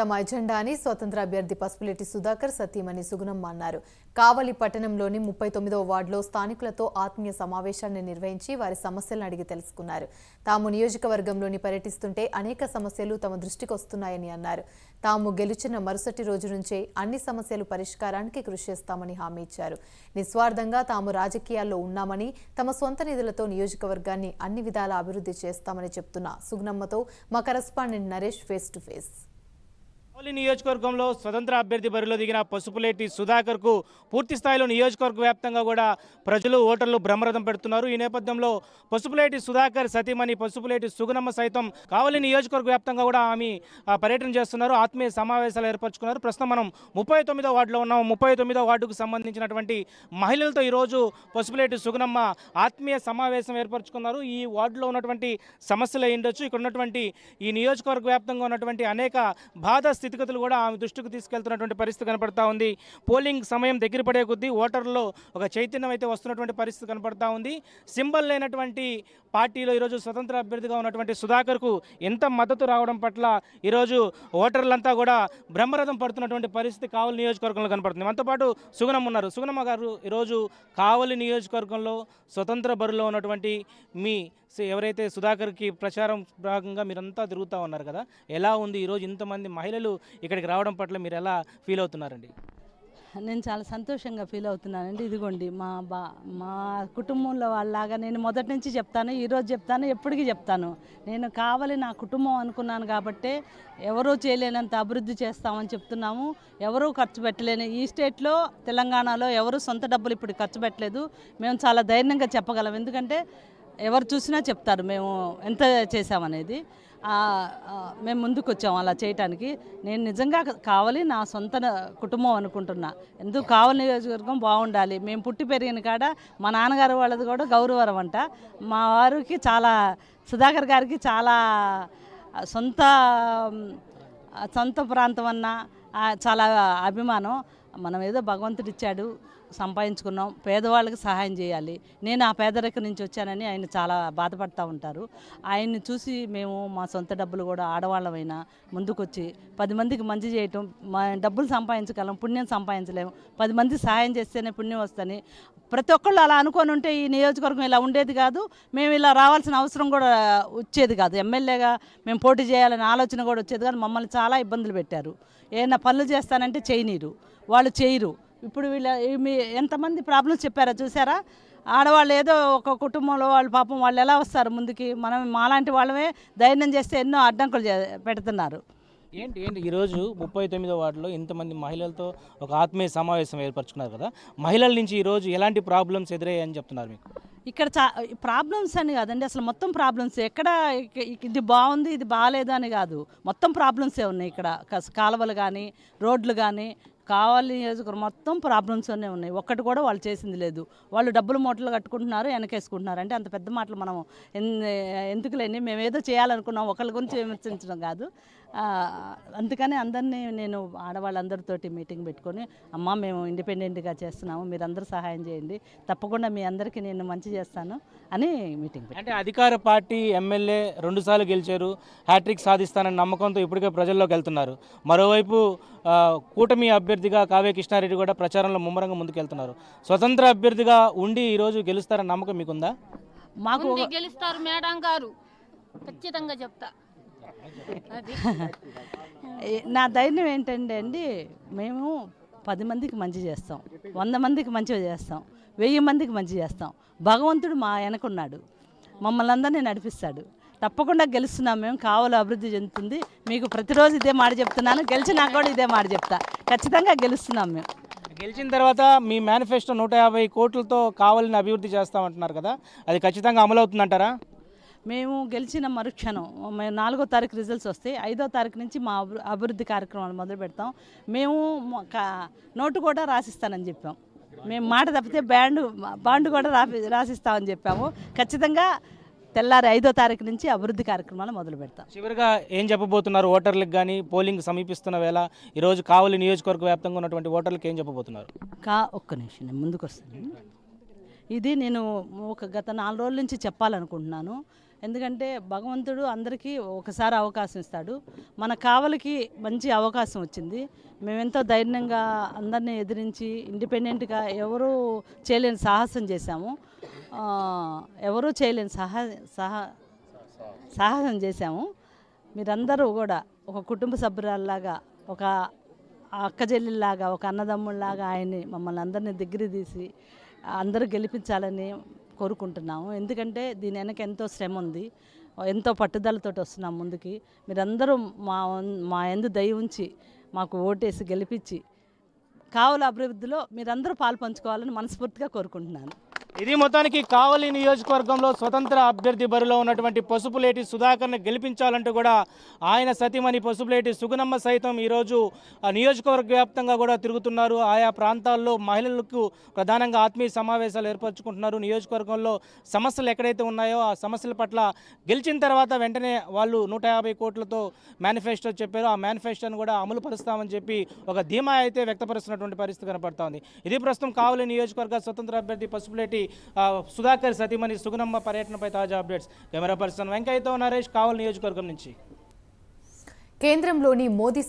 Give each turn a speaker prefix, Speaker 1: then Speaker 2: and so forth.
Speaker 1: తమ ఎజెండాని స్వతంత్ర అభ్యర్థి పసుపులేటి సుధాకర్ సతీమణి సుగుణమ్మ అన్నారు. కావలి పట్టణంలోని ముప్పై తొమ్మిదవ వార్డులో స్థానికులతో ఆత్మీయ సమావేశాన్ని నిర్వహించి వారి సమస్యలను అడిగి తెలుసుకున్నారు. తాము నియోజకవర్గంలోని పర్యటిస్తుంటే అనేక సమస్యలు తమ దృష్టికి వస్తున్నాయని అన్నారు. తాము గెలిచిన మరుసటి రోజు నుంచే అన్ని సమస్యలు పరిష్కారానికి కృషి చేస్తామని హామీ ఇచ్చారు. నిస్వార్థంగా తాము రాజకీయాల్లో ఉన్నామని తమ సొంత నిధులతో నియోజకవర్గాన్ని అన్ని విధాల అభివృద్ధి చేస్తామని చెప్తున్న సుగుణమ్మతో మా correspondent Naresh face to face.
Speaker 2: Kavali నియోజకవర్గంలో స్వతంత్ర అభ్యర్థి బరిలో దిగిన పసుపులేటి సుధాకర్కు పూర్తి స్థాయిలో నియోజకవర్గ వ్యాప్తంగా కూడా ప్రజలు ఓటర్లు బ్రహ్మరథం పెడుతున్నారు. ఈ నేపథ్యంలో పసుపులేటి సుధాకర్ సతీమణి పసుపులేటి సుగుణమ్మ సైతం కావలి నియోజకవర్గ వ్యాప్తంగా కూడా ఆమె పర్యటన చేస్తున్నారు. ఆత్మీయ సమావేశాలు ఏర్పరచుకున్నారు. ప్రస్తుతం మనం ముప్పై తొమ్మిదో వార్డులో ఉన్నాం. ముప్పై తొమ్మిదో వార్డుకు సంబంధించినటువంటి మహిళలతో ఈరోజు పసుపులేటి సుగుణమ్మ ఆత్మీయ సమావేశం ఏర్పరచుకున్నారు. ఈ వార్డులో ఉన్నటువంటి సమస్యలు ఉండొచ్చు. ఇక్కడ ఉన్నటువంటి ఈ నియోజకవర్గ వ్యాప్తంగా ఉన్నటువంటి అనేక బాధ స్థితి స్థితిగతులు కూడా ఆమె దృష్టికి తీసుకెళ్తున్నటువంటి పరిస్థితి కనపడతా ఉంది. పోలింగ్ సమయం దగ్గర పడే కొద్దీ ఓటర్లో ఒక చైతన్యం అయితే వస్తున్నటువంటి పరిస్థితి కనపడతా ఉంది. సింబల్ లేనటువంటి పార్టీలో ఈరోజు స్వతంత్ర అభ్యర్థిగా ఉన్నటువంటి సుధాకర్కు ఎంత మద్దతు రావడం పట్ల ఈరోజు ఓటర్లంతా కూడా బ్రహ్మరథం పడుతున్నటువంటి పరిస్థితి కావలి నియోజకవర్గంలో కనపడుతుంది. మనతో పాటు సుగుణమ్మ ఉన్నారు. సుగుణమ్మ గారు ఈరోజు కావలి నియోజకవర్గంలో స్వతంత్ర బరిలో ఉన్నటువంటి మీ ఎవరైతే సుధాకర్కి ప్రచారం భాగంగా మీరంతా తిరుగుతూ ఉన్నారు కదా ఎలా ఉంది ఈరోజు ఇంతమంది మహిళలు ఇక్కడికి రావడం పట్ల మీరు ఎలా ఫీల్ అవుతున్నారండి?
Speaker 3: నేను చాలా సంతోషంగా ఫీల్ అవుతున్నానండి. ఇదిగోండి మా బా మా కుటుంబంలో వాళ్ళలాగా నేను మొదటి నుంచి చెప్తాను ఈరోజు చెప్తాను ఎప్పటికీ చెప్తాను. నేను కావాలి నా కుటుంబం అనుకున్నాను కాబట్టి ఎవరూ చేయలేనంత అభివృద్ధి చేస్తామని చెప్తున్నాము. ఎవరూ ఖర్చు పెట్టలేని ఈ స్టేట్లో తెలంగాణలో ఎవరు సొంత డబ్బులు ఇప్పుడు ఖర్చు పెట్టలేదు. మేము చాలా ధైర్యంగా చెప్పగలం. ఎందుకంటే ఎవరు చూసినా చెప్తారు మేము ఎంత చేసామనేది మేము ముందుకు వచ్చాము అలా చేయటానికి. నేను నిజంగా కావాలి నా సొంత కుటుంబం అనుకుంటున్నా. ఎందుకు కావాలి నియోజకవర్గం బాగుండాలి. మేము పుట్టి పెరిగిన కాడ మా నాన్నగారు వాళ్ళది కూడా గౌరవరం అంట. మా వారికి చాలా సుధాకర్ గారికి చాలా సొంత సొంత ప్రాంతం అన్న చాలా అభిమానం. మనం ఏదో భగవంతుడిచ్చాడు. సంపాదించుకున్నాం. పేదవాళ్ళకి సహాయం చేయాలి. నేను ఆ పేదరికం నుంచి వచ్చానని ఆయన చాలా బాధపడతా ఉంటారు. ఆయన్ని చూసి మేము మా సొంత డబ్బులు కూడా ఆడవాళ్ళమైనా ముందుకొచ్చి పది మందికి మంచి చేయటం మా డబ్బులు సంపాదించగలం పుణ్యం సంపాదించలేము. పది మంది సహాయం చేస్తేనే పుణ్యం వస్తుంది ప్రతి ఒక్కళ్ళు అలా అనుకొని ఉంటే ఈ నియోజకవర్గం ఇలా ఉండేది కాదు. మేము ఇలా రావాల్సిన అవసరం కూడా వచ్చేది కాదు. ఎమ్మెల్యేగా మేము పోటీ చేయాలనే ఆలోచన కూడా వచ్చేది కాదు. మమ్మల్ని చాలా ఇబ్బందులు పెట్టారు. ఏమైనా పనులు చేస్తానంటే చేయనీరు. వాళ్ళు చేయరు. ఇప్పుడు వీళ్ళ మీ ఎంతమంది ప్రాబ్లమ్స్ చెప్పారో? చూసారా? ఆడవాళ్ళు ఏదో ఒక కుటుంబంలో వాళ్ళు పాపం వాళ్ళు ఎలా వస్తారు ముందుకి? మనం మాలాంటి వాళ్ళమే ధైర్యం చేస్తే ఎన్నో అడ్డంకులు పెడుతున్నారు.
Speaker 2: ఏంటి ఏంటి? ఈరోజు ముప్పై తొమ్మిదో వార్డులో ఇంతమంది మహిళలతో ఒక ఆత్మీయ సమావేశం ఏర్పరచుకున్నారు కదా? మహిళల నుంచి ఈరోజు ఎలాంటి ప్రాబ్లమ్స్ ఎదురయ్యాయని చెప్తున్నారు మీకు?
Speaker 3: ఇక్కడ చా ప్రాబ్లమ్స్ అని కాదండి అసలు మొత్తం ప్రాబ్లమ్స్. ఎక్కడ ఇది బాగుంది ఇది బాగాలేదు అని కాదు. మొత్తం ప్రాబ్లమ్సే ఉన్నాయి ఇక్కడ. కాలువలు కానీ రోడ్లు కానీ కావాలి నియోజకవర్గం మొత్తం ప్రాబ్లమ్స్తోనే ఉన్నాయి. ఒక్కటి కూడా వాళ్ళు చేసింది లేదు. వాళ్ళు డబ్బులు మూటలు కట్టుకుంటున్నారు వెనకేసుకుంటున్నారు. అంటే అంత పెద్ద మాటలు మనం ఎందుకులేని ఎందుకు లేని మేము ఏదో చేయాలనుకున్నాం ఒకళ్ళ గురించి విమర్శించడం కాదు. అందుకని అందరినీ నేను ఆడవాళ్ళందరితోటి మీటింగ్ పెట్టుకొని అమ్మ మేము ఇండిపెండెంట్గా చేస్తున్నాము మీరందరూ సహాయం చేయండి తప్పకుండా మీ అందరికీ నేను మంచి చేస్తాను అని మీటింగ్
Speaker 2: అంటే అధికార పార్టీ ఎమ్మెల్యే రెండుసార్లు గెలిచారు హ్యాట్రిక్ సాధిస్తానని నమ్మకంతో ఇప్పటికే ప్రజల్లోకి వెళ్తున్నారు. మరోవైపు కూటమి అభ్యర్థిగా కావ్య కృష్ణారెడ్డి కూడా ప్రచారంలో ముమ్మరంగా ముందుకెళ్తున్నారు. స్వతంత్ర అభ్యర్థిగా ఉండి ఈరోజు గెలుస్తారన్న నమ్మకం మీకుందా?
Speaker 3: మాకు
Speaker 4: ఉంది గెలుస్తారు మేడం గారు. ఖచ్చితంగా చెప్తా.
Speaker 3: నా ధైర్యం ఏంటంటే అండి మేము పది మందికి మంచి చేస్తాం. వంద మందికి మంచిగా చేస్తాం. వెయ్యి మందికి మంచి చేస్తాం. భగవంతుడు మా వెనకున్నాడు. మమ్మల్ని అందరినీ నడిపిస్తాడు. తప్పకుండా గెలుస్తున్నాం మేము. కావాలి అభివృద్ధి చెందుతుంది. మీకు ప్రతిరోజు ఇదే మాట చెప్తున్నాను. గెలిచినా కూడా ఇదే మాట చెప్తా. ఖచ్చితంగా గెలుస్తున్నాం మేము.
Speaker 2: గెలిచిన తర్వాత మీ మేనిఫెస్టో నూట యాభై కోట్లతో కావాలని అభివృద్ధి చేస్తామంటున్నారు కదా. అది ఖచ్చితంగా అమలవుతుందంటారా?
Speaker 3: మేము గెలిచిన మరుక్షణం మేము నాలుగో తారీఖు రిజల్ట్స్ వస్తాయి ఐదో తారీఖు నుంచి మా అభి- అభివృద్ధి కార్యక్రమాలు మొదలు పెడతాం. మేము నోటు కూడా రాసిస్తానని చెప్పాం. మేము మాట తప్పితే బ్యాండ్ బాండ్ కూడా రాసి రాసిస్తామని చెప్పాము. ఖచ్చితంగా తెల్లారి ఐదో తారీఖు నుంచి అభివృద్ధి కార్యక్రమాలు మొదలు పెడతాం.
Speaker 2: చివరిగా ఏం చెప్పబోతున్నారు ఓటర్లకు కానీ పోలింగ్ సమీపిస్తున్న వేళ ఈరోజు కావలి నియోజకవర్గ వ్యాప్తంగా ఉన్నటువంటి ఓటర్లకు ఏం చెప్పబోతున్నారు?
Speaker 3: కా ఒక్క నిమిషం నేను ముందుకు వస్తాను ఇది నేను ఒక గత నాలుగు రోజుల నుంచి చెప్పాలనుకుంటున్నాను. ఎందుకంటే భగవంతుడు అందరికీ ఒకసారి అవకాశం ఇస్తాడు. మన కావలికి మంచి అవకాశం వచ్చింది. మేమెంతో ధైర్యంగా అందరినీ ఎదిరించి ఇండిపెండెంట్గా ఎవరూ చేయలేని సాహసం చేశాము. ఎవరూ చేయలేని సహా సహా సాహసం చేశాము. మీరందరూ కూడా ఒక కుటుంబ సభ్యురాల్లాగా ఒక అక్క చెల్లెల్లాగా ఒక అన్నదమ్ముళ్ళలాగా ఆయన్ని మమ్మల్ని అందరినీ దగ్గర తీసి అందరూ గెలిపించాలని కోరుకుంటున్నాము. ఎందుకంటే దీని వెనక ఎంతో శ్రమ ఉంది. ఎంతో పట్టుదలతో వస్తున్నాం ముందుకి. మీరందరూ మా మా ఎందు దయ ఉంచి మాకు ఓటేసి గెలిపించి కావుల అభివృద్ధిలో మీరందరూ పాలు పంచుకోవాలని మనస్ఫూర్తిగా కోరుకుంటున్నాను.
Speaker 2: ఇది మొత్తానికి కావలి నియోజకవర్గంలో స్వతంత్ర అభ్యర్థి బరిలో ఉన్నటువంటి పసుపులేటి సుధాకర్ని గెలిపించాలంటూ కూడా ఆయన సతీమణి పసుపులేటి సుగుణమ్మ సైతం ఈరోజు ఆ నియోజకవర్గ వ్యాప్తంగా కూడా తిరుగుతున్నారు. ఆయా ప్రాంతాల్లో మహిళలకు ప్రధానంగా ఆత్మీయ సమావేశాలు ఏర్పరచుకుంటున్నారు. నియోజకవర్గంలో సమస్యలు ఎక్కడైతే ఉన్నాయో ఆ సమస్యల పట్ల గెలిచిన తర్వాత వెంటనే వాళ్ళు నూట యాభై కోట్లతో మేనిఫెస్టో చెప్పారు. ఆ మేనిఫెస్టోను కూడా అమలు పరుస్తామని చెప్పి ఒక ధీమా అయితే వ్యక్తపరుస్తున్నటువంటి పరిస్థితి కనపడుతోంది ఇది ప్రస్తుతం కావలి నియోజకవర్గ స్వతంత్ర అభ్యర్థి పసుపులేటి సుధాకర్ సతీమణి సుగుణమ్మ పర్యటనపై తాజా అప్డేట్స్. కెమెరా పర్సన్ వెంకయ్యతో నరేష్ కావల్ నియోజకవర్గం నుంచి.
Speaker 1: కేంద్రంలోని మోదీ